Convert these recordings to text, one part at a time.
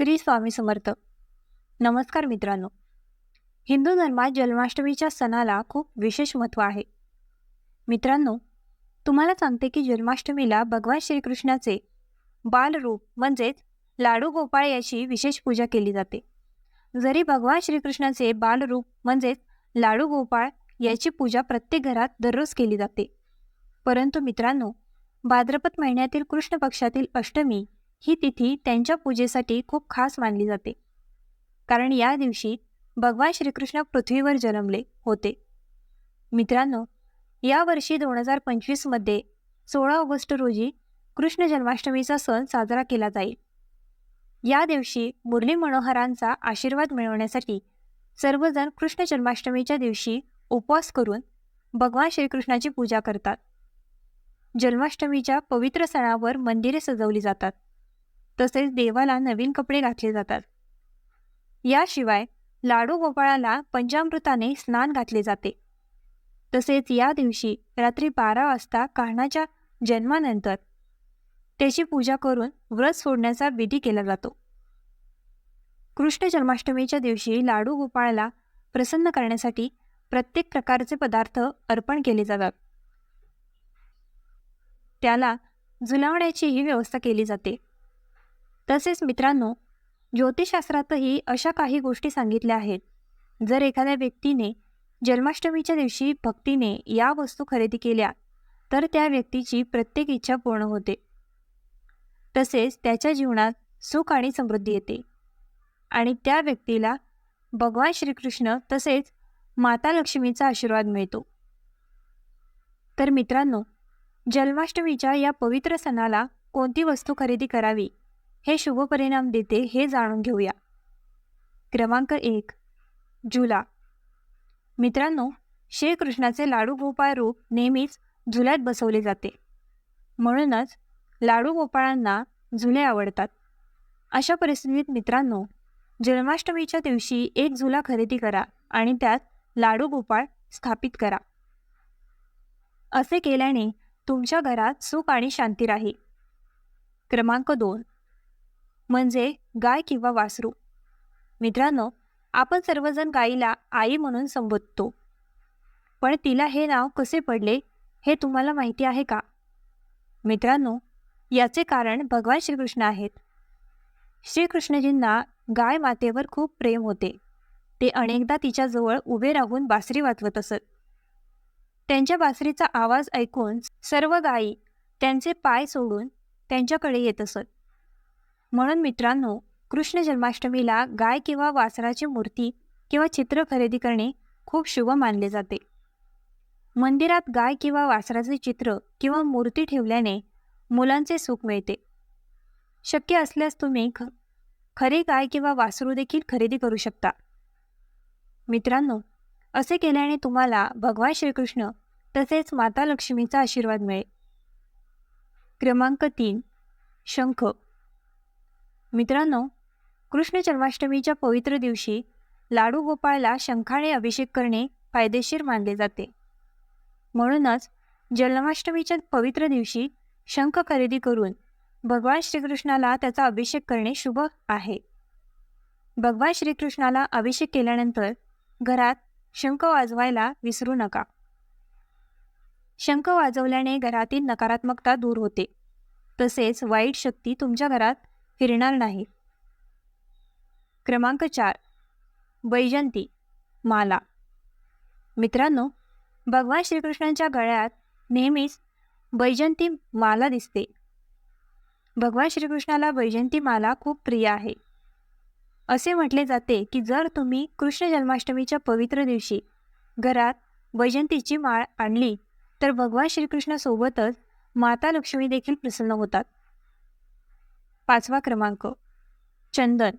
श्री स्वामी समर्थ. नमस्कार मित्रांनो. हिंदू धर्मात जन्माष्टमीच्या सणाला खूप विशेष महत्त्व आहे. मित्रांनो तुम्हाला सांगते की जन्माष्टमीला भगवान श्रीकृष्णाचे बालरूप म्हणजेच लाडू गोपाळ याची विशेष पूजा केली जाते. जरी भगवान श्रीकृष्णाचे बालरूप म्हणजेच लाडू गोपाळ याची पूजा प्रत्येक घरात दररोज केली जाते. परंतु मित्रांनो भाद्रपद महिन्यातील कृष्ण पक्षातील अष्टमी ही तिथी त्यांच्या पूजेसाठी खूप खास मानली जाते. कारण या दिवशी भगवान श्रीकृष्ण पृथ्वीवर जन्मले होते. मित्रांनो यावर्षी दोन हजार पंचवीसमध्ये सोळा ऑगस्ट रोजी कृष्ण जन्माष्टमीचा सण साजरा केला जाईल. या दिवशी मुरली मनोहरांचा आशीर्वाद मिळवण्यासाठी सर्वजण कृष्ण जन्माष्टमीच्या दिवशी उपवास करून भगवान श्रीकृष्णाची पूजा करतात. जन्माष्टमीच्या पवित्र सणावर मंदिरे सजवली जातात. तसेच देवाला नवीन कपडे घातले जातात. याशिवाय लाडू गोपाळाला पंचामृताने स्नान घातले जाते. तसेच या दिवशी रात्री बारा वाजता कान्हाच्या जन्मानंतर त्याची पूजा करून व्रत सोडण्याचा विधी केला जातो. कृष्ण जन्माष्टमीच्या दिवशी लाडू गोपाळाला प्रसन्न करण्यासाठी प्रत्येक प्रकारचे पदार्थ अर्पण केले जातात. त्याला झुलावण्याचीही व्यवस्था केली जाते. तसेच मित्रांनो ज्योतिषशास्त्रातही अशा काही गोष्टी सांगितल्या आहेत. जर एखाद्या व्यक्तीने जन्माष्टमीच्या दिवशी भक्तीने या वस्तू खरेदी केल्या तर त्या व्यक्तीची प्रत्येक इच्छा पूर्ण होते. तसेच त्याच्या जीवनात सुख आणि समृद्धी येते. आणि त्या व्यक्तीला भगवान श्रीकृष्ण तसेच माता लक्ष्मीचा आशीर्वाद मिळतो. तर मित्रांनो जन्माष्टमीच्या या पवित्र सणाला कोणती वस्तू खरेदी करावी? हे शुभ परिणाम देते हे जाणून घेऊया. क्रमांक एक झुला. मित्रांनो श्रीकृष्णाचे लाडू गोपाळ रूप नेहमीच झुल्यात बसवले जाते. म्हणूनच लाडू गोपाळांना झुले आवडतात. अशा परिस्थितीत मित्रांनो जन्माष्टमीच्या दिवशी एक झुला खरेदी करा आणि त्यात लाडू गोपाळ स्थापित करा. असे केल्याने तुमच्या घरात सुख आणि शांती राहील. क्रमांक दोन म्हणजे गाय किंवा वासरू. मित्रांनो आपण सर्वजण गायीला आई म्हणून संबोधतो. पण तिला हे नाव कसे पडले हे तुम्हाला माहिती आहे का? मित्रांनो याचे कारण भगवान श्रीकृष्ण आहेत. श्रीकृष्णजींना गाय मातेवर खूप प्रेम होते. ते अनेकदा तिच्याजवळ उभे राहून बासरी वाजवत असत. त्यांच्या बासरीचा आवाज ऐकून सर्व गायी त्यांचे पाय सोडून त्यांच्याकडे येत असत. म्हणून मित्रांनो कृष्ण जन्माष्टमीला गाय किंवा वासराची मूर्ती किंवा चित्र खरेदी करणे खूप शुभ मानले जाते. मंदिरात गाय किंवा वासराचे चित्र किंवा मूर्ती ठेवल्याने मुलांचे सुख मिळते. शक्य असल्यास तुम्ही ख खरी गाय किंवा वासरू देखील खरेदी करू शकता. मित्रांनो असे केल्याने तुम्हाला भगवान श्रीकृष्ण तसेच माता लक्ष्मीचा आशीर्वाद मिळेल. क्रमांक तीन शंख. मित्रांनो कृष्ण जन्माष्टमीच्या पवित्र दिवशी लाडू गोपाळला शंखाने अभिषेक करणे फायदेशीर मानले जाते. म्हणूनच जन्माष्टमीच्या पवित्र दिवशी शंख खरेदी करून भगवान श्रीकृष्णाला त्याचा अभिषेक करणे शुभ आहे. भगवान श्रीकृष्णाला अभिषेक केल्यानंतर घरात शंख वाजवायला विसरू नका. शंख वाजवल्याने घरातील नकारात्मकता दूर होते. तसेच वाईट शक्ती तुमच्या घरात फिरणार नाही. क्रमांक चार. वैजंती माला. मित्रांनो भगवान श्रीकृष्णांच्या गळ्यात नेहमीच वैजंती माला दिसते. भगवान श्रीकृष्णाला वैजंती माला खूप प्रिय आहे. असे म्हटले जाते की जर तुम्ही कृष्ण जन्माष्टमीच्या पवित्र दिवशी घरात वैजंतीची माळ आणली तर भगवान श्रीकृष्णासोबतच माता लक्ष्मी देखील प्रसन्न होतात. पाचवा क्रमांक चंदन.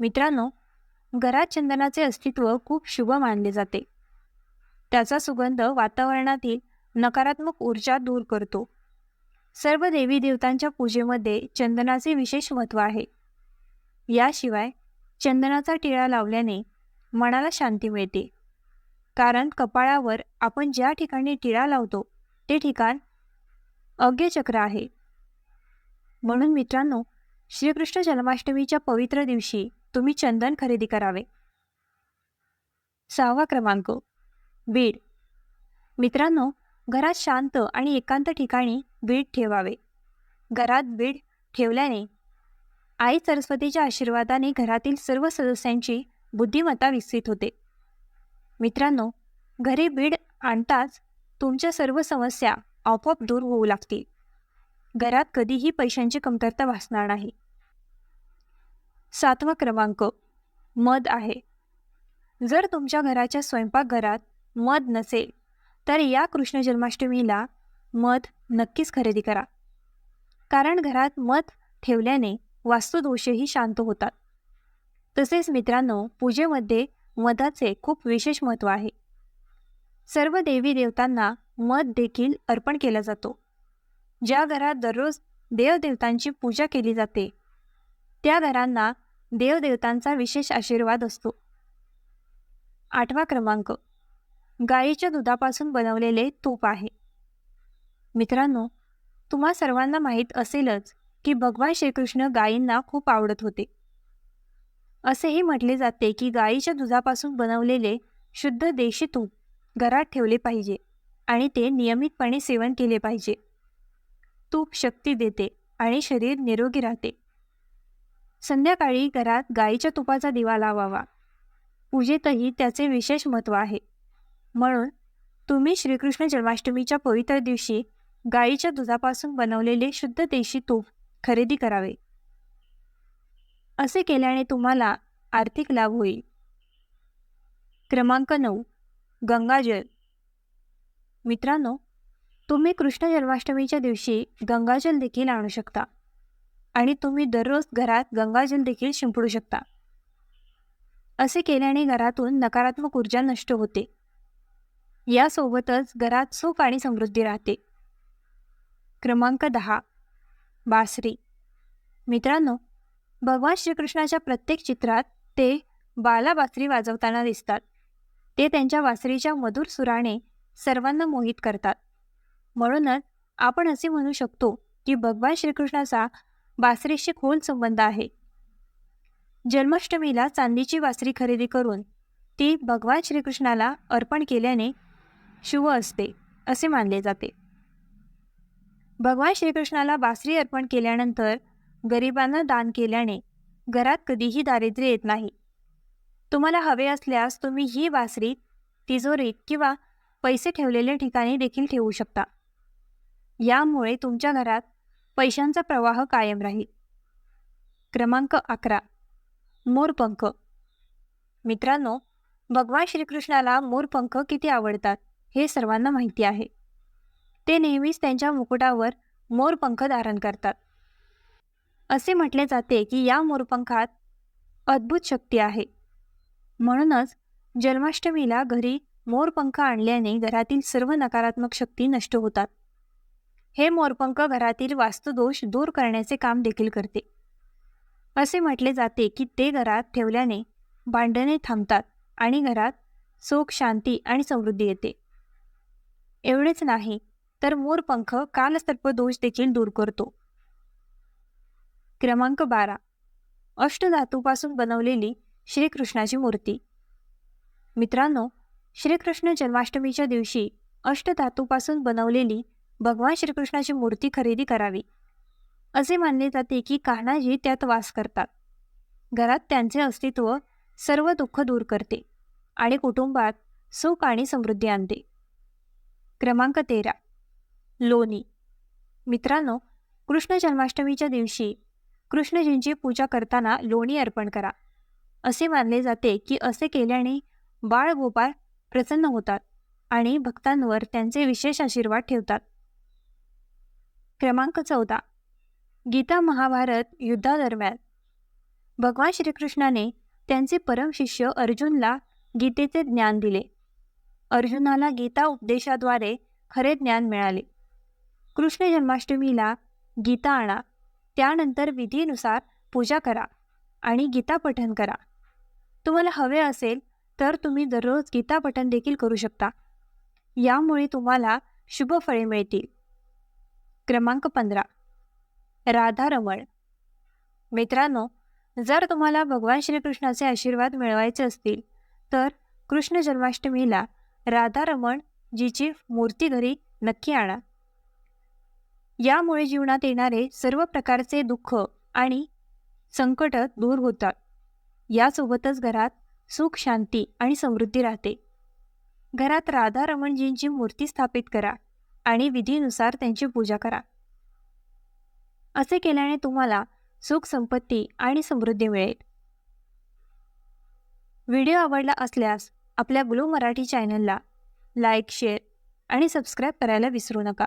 मित्रांनो घरात चंदनाचे अस्तित्व खूप शुभ मानले जाते. त्याचा सुगंध वातावरणातील नकारात्मक ऊर्जा दूर करतो. सर्व देवी देवतांच्या पूजेमध्ये चंदनाचे विशेष महत्त्व आहे. याशिवाय चंदनाचा टिळा लावल्याने मनाला शांती मिळते. कारण कपाळावर आपण ज्या ठिकाणी टिळा लावतो ते ठिकाण अज्ञचक्र आहे. म्हणून मित्रांनो श्रीकृष्ण जन्माष्टमीच्या पवित्र दिवशी तुम्ही चंदन खरेदी करावे. सहावा क्रमांक बीड. मित्रांनो घरात शांत आणि एकांत ठिकाणी बीड ठेवावे. घरात बीड ठेवल्याने आई सरस्वतीच्या आशीर्वादाने घरातील सर्व सदस्यांची बुद्धिमत्ता विकसित होते. मित्रांनो घरी बीड आणताच तुमच्या सर्व समस्या आपोआप दूर होऊ लागतील. घरात कधीही पैशांची कमतरता भासणार नाही. सातवा क्रमांक मध आहे. जर तुमच्या घराच्या स्वयंपाकघरात मध नसेल तर या कृष्ण जन्माष्टमीला मध नक्कीच खरेदी करा. कारण घरात मध ठेवल्याने वास्तुदोषही शांत होतात. तसेच मित्रांनो पूजेमध्ये मधाचे खूप विशेष महत्त्व आहे. सर्व देवी देवतांना मध देखील अर्पण केला जातो. ज्या घरात दररोज देवदेवतांची पूजा केली जाते त्या घरांना देवदेवतांचा विशेष आशीर्वाद असतो. आठवा क्रमांक गाईच्या दुधापासून बनवलेले तूप आहे. मित्रांनो तुम्हा सर्वांना माहीत असेलच की भगवान श्रीकृष्ण गायींना खूप आवडत होते. असेही म्हटले जाते की गाईच्या दुधापासून बनवलेले शुद्ध देशी तूप घरात ठेवले पाहिजे आणि ते नियमितपणे सेवन केले पाहिजे. तूप शक्ती देते आणि शरीर निरोगी राहते. संध्याकाळी घरात गाईच्या तुपाचा दिवा लावावा. पूजेतही त्याचे विशेष महत्त्व आहे. म्हणून तुम्ही श्रीकृष्ण जन्माष्टमीच्या पवित्र दिवशी गाईच्या दुधापासून बनवलेले शुद्ध देशी तूप खरेदी करावे. असे केल्याने तुम्हाला आर्थिक लाभ होईल. क्रमांक नऊ. गंगाजल. मित्रांनो तुम्ही कृष्ण जन्माष्टमीच्या दिवशी गंगाजल देखील आणू शकता. आणि तुम्ही दररोज घरात गंगाजल देखील शिंपडू शकता. असे केल्याने घरातून नकारात्मक ऊर्जा नष्ट होते. यासोबतच घरात सुख आणि समृद्धी राहते. क्रमांक दहा. बासरी. मित्रांनो भगवान श्रीकृष्णाच्या प्रत्येक चित्रात ते बाला बासरी वाजवताना दिसतात. ते त्यांच्या बासरीच्या मधुर सुराने सर्वांना मोहित करतात. म्हणूनच आपण असे म्हणू शकतो की भगवान श्रीकृष्णाचा बासरीशी खोल संबंध आहे. जन्माष्टमीला चांदीची बासरी खरेदी करून ती भगवान श्रीकृष्णाला अर्पण केल्याने शुभ असते असे मानले जाते. भगवान श्रीकृष्णाला बासरी अर्पण केल्यानंतर गरिबांना दान केल्याने घरात कधीही दारिद्र्य येत नाही. तुम्हाला हवे असल्यास तुम्ही ही बासरी तिजोरीत किंवा पैसे ठेवलेल्या ठिकाणी देखील ठेवू शकता. यामुळे तुमच्या घरात पैशांचा प्रवाह कायम राहील. क्रमांक अकरा. मोरपंख. मित्रांनो भगवान श्रीकृष्णाला मोरपंख किती आवडतात हे सर्वांना माहिती आहे. ते नेहमीच त्यांच्या मुकुटावर मोरपंख धारण करतात. असे म्हटले जाते की या मोरपंखात अद्भुत शक्ती आहे. म्हणूनच जन्माष्टमीला घरी मोरपंख आणल्याने घरातील सर्व नकारात्मक शक्ती नष्ट होतात. हे मोरपंख घरातील वास्तुदोष दूर करण्याचे काम देखील करते. असे म्हटले जाते की ते घरात ठेवल्याने भांडणे थांबतात आणि घरात सुख शांती आणि समृद्धी येते. एवढेच नाही तर मोरपंख कालसर्प दोष देखील दूर करतो. क्रमांक बारा. अष्टधातूपासून बनवलेली श्रीकृष्णाची मूर्ती. मित्रांनो श्रीकृष्ण जन्माष्टमीच्या दिवशी अष्टधातूपासून बनवलेली भगवान श्रीकृष्णाची मूर्ती खरेदी करावी. असे मानले जाते की कान्हाजी त्यात वास करतात. घरात त्यांचे अस्तित्व सर्व दुःख दूर करते आणि कुटुंबात सुख आणि समृद्धी आणते. क्रमांक तेरा. लोणी. मित्रांनो कृष्ण जन्माष्टमीच्या दिवशी कृष्णजींची पूजा करताना लोणी अर्पण करा. असे मानले जाते की असे केल्याने बाळ गोपाळ प्रसन्न होतात आणि भक्तांवर त्यांचे विशेष आशीर्वाद ठेवतात. क्रमांक चौदा. गीता महाभारत युद्धादरम्यान. भगवान श्रीकृष्णाने त्यांचे परम शिष्य अर्जुनला गीतेचे ज्ञान दिले. अर्जुनाला गीता उपदेशाद्वारे खरे ज्ञान मिळाले. कृष्ण जन्माष्टमीला गीता आणा त्यानंतर विधीनुसार पूजा करा आणि गीता पठन करा. तुम्हाला हवे असेल तर तुम्ही दररोज गीता पठन देखील करू शकता. यामुळे तुम्हाला शुभ फळे मिळतील. क्रमांक पंधरा. राधारमण मित्रांनो जर तुम्हाला भगवान श्रीकृष्णाचे आशीर्वाद मिळवायचे असतील तर कृष्ण जन्माष्टमीला राधारमण जीची मूर्ती घरी नक्की आणा. यामुळे जीवनात येणारे सर्व प्रकारचे दुःख आणि संकट दूर होतात. यासोबतच घरात सुख शांती आणि समृद्धी राहते. घरात राधारमणजींची मूर्ती स्थापित करा. आणि विधीनुसार त्यांची पूजा करा. असे केल्याने तुम्हाला सुख संपत्ती आणि समृद्धी मिळेल. व्हिडिओ आवडला असल्यास आपल्या ग्लो मराठी चॅनलला लाईक शेअर आणि सबस्क्राईब करायला विसरू नका.